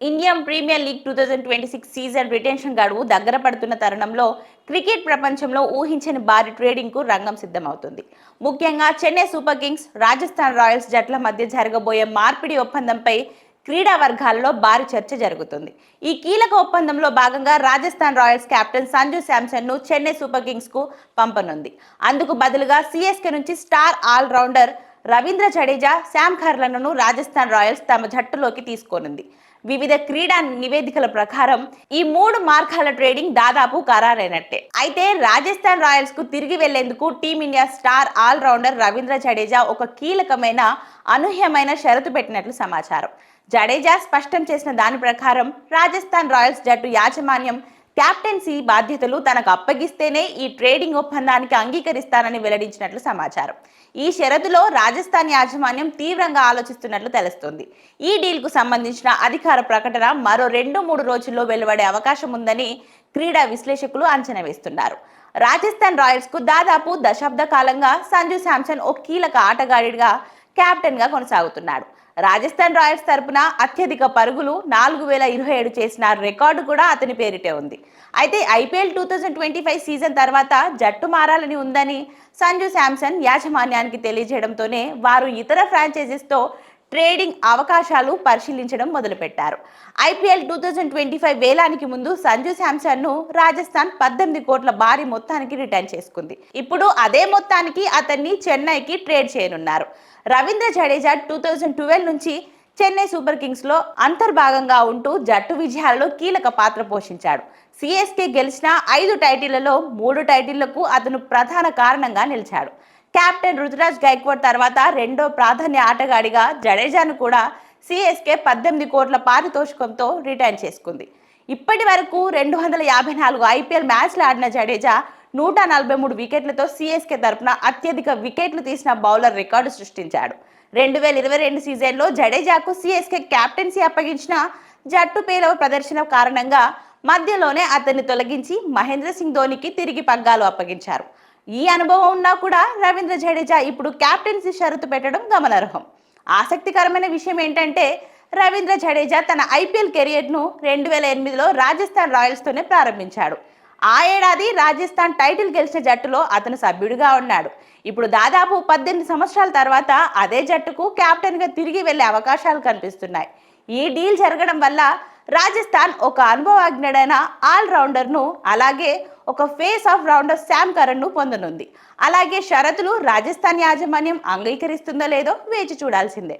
Indian premier league two thousand twenty six season retention గడువు దగ్గర పడుతున్న తరుణంలో క్రికెట్ ప్రపంచంలో ఊహించని భారీ ట్రేడింగ్కు రంగం సిద్ధమవుతుంది. ముఖ్యంగా Chennai Super Kings Rajasthan Royals జట్ల మధ్య జరగబోయే మార్పిడి ఒప్పందంపై క్రీడా వర్గాల్లో భారీ చర్చ జరుగుతుంది. ఈ కీలక ఒప్పందంలో భాగంగా రాజస్థాన్ రాయల్స్ కెప్టెన్ సంజు శాంసన్ను చెన్నై సూపర్ కింగ్స్కు పంపనుంది. అందుకు బదులుగా సిఎస్కే నుంచి star all rounder Ravindra Jadeja Sam కర్లను Rajasthan Royals తమ జట్టులోకి తీసుకోనుంది. వివిధ క్రీడా నివేదికల ప్రకారం ఈ మూడు మార్గాల ట్రేడింగ్ దాదాపు ఖరారైనట్టే. అయితే రాజస్థాన్ రాయల్స్కు తిరిగి వెళ్ళేందుకు Team India star all rounder Ravindra Jadeja ఒక కీలకమైన అనూహ్యమైన షరతు పెట్టినట్లు సమాచారం. జడేజా స్పష్టం చేసిన దాని ప్రకారం రాజస్థాన్ రాయల్స్ జట్టు యాజమాన్యం క్యాప్టెన్సీ బాధ్యతలు తనకు అప్పగిస్తేనే ఈ ట్రేడింగ్ ఒప్పందానికి అంగీకరిస్తానని వెల్లడించినట్లు సమాచారం. ఈ షరతులో రాజస్థాన్ యాజమాన్యం తీవ్రంగా ఆలోచిస్తున్నట్లు తెలుస్తోంది. ఈ డీల్కు సంబంధించిన అధికార ప్రకటన మరో రెండు మూడు రోజుల్లో వెలువడే అవకాశం ఉందని క్రీడా విశ్లేషకులు అంచనా వేస్తున్నారు. రాజస్థాన్ రాయల్స్కు దాదాపు దశాబ్ద కాలంగా సంజు శాంసన్ ఓ కీలక ఆటగాడిగా కెప్టెన్గా కొనసాగుతున్నాడు. రాజస్థాన్ రాయల్స్ తరపున అత్యధిక పరుగులు నాలుగు వేల ఇరవై ఏడు చేసిన రికార్డు కూడా అతని పేరిటే ఉంది. అయితే IPL two thousand twenty five season తర్వాత జట్టు మారాలని ఉందని సంజు శాంసన్ యాజమాన్యానికి తెలియజేయడంతోనే వారు ఇతర ఫ్రాంచైజీస్తో ట్రేడింగ్ అవకాశాలు పరిశీలించడం మొదలుపెట్టారు. IPL two thousand twenty five వేలానికి ముందు సంజు శాంసన్ను రాజస్థాన్ పద్దెనిమిది కోట్ల భారీ మొత్తానికి రిటర్న్ చేసుకుంది. ఇప్పుడు అదే మొత్తానికి అతన్ని చెన్నైకి ట్రేడ్ చేయనున్నారు. Ravindra Jadeja two thousand twelve నుంచి చెన్నై సూపర్ కింగ్స్లో అంతర్భాగంగా ఉంటూ జట్టు విజయాలలో కీలక పాత్ర పోషించాడు. సిఎస్కే గెలిచిన ఐదు టైటిళ్ళలో మూడు టైటిళ్ళకు అతను ప్రధాన కారణంగా నిలిచాడు. కెప్టెన్ రుతురాజ్ గైక్వాడ్ తర్వాత రెండో ప్రాధాన్య ఆటగాడిగా జడేజాను కూడా సిఎస్కే పద్దెనిమిది కోట్ల పారితోషికంతో రిటైన్ చేసుకుంది. ఇప్పటి వరకు రెండు వందల యాభై నాలుగు ఐపీఎల్ మ్యాచ్లు ఆడిన జడేజా నూట నలభై మూడు వికెట్లతో సిఎస్కే తరపున అత్యధిక వికెట్లు తీసిన బౌలర్ రికార్డు సృష్టించాడు. రెండు వేల ఇరవై రెండు సీజన్లో జడేజాకు సిఎస్కే కెప్టెన్సీ అప్పగించిన జట్టు పేలవ ప్రదర్శన కారణంగా మధ్యలోనే అతన్ని తొలగించి మహేంద్ర సింగ్ ధోనికి తిరిగి పగ్గాలు అప్పగించారు. ఈ అనుభవం ఉన్నా కూడా రవీంద్ర జడేజా ఇప్పుడు కెప్టెన్సీ షరతు పెట్టడం గమనార్హం. ఆసక్తికరమైన విషయం ఏంటంటే రవీంద్ర జడేజా తన ఐపీఎల్ కెరియర్ను రెండు వేల ఎనిమిదిలో రాజస్థాన్ రాయల్స్తోనే ప్రారంభించాడు. ఆ ఏడాది రాజస్థాన్ టైటిల్ గెలిచిన జట్టులో అతను సభ్యుడిగా ఉన్నాడు. ఇప్పుడు దాదాపు పద్దెనిమిది సంవత్సరాల తర్వాత అదే జట్టుకు కెప్టెన్గా తిరిగి వెళ్ళే అవకాశాలు కనిపిస్తున్నాయి. ఈ డీల్ జరగడం వల్ల రాజస్థాన్ ఒక అనుభవజ్ఞుడైన ఆల్ రౌండర్ను అలాగే ఒక ఫేస్ ఆఫ్ రౌండర్ శామ్ కరణ్ను పొందనుంది. అలాగే షరతులు రాజస్థాన్ యాజమాన్యం అంగీకరిస్తుందో లేదో వేచి చూడాల్సిందే.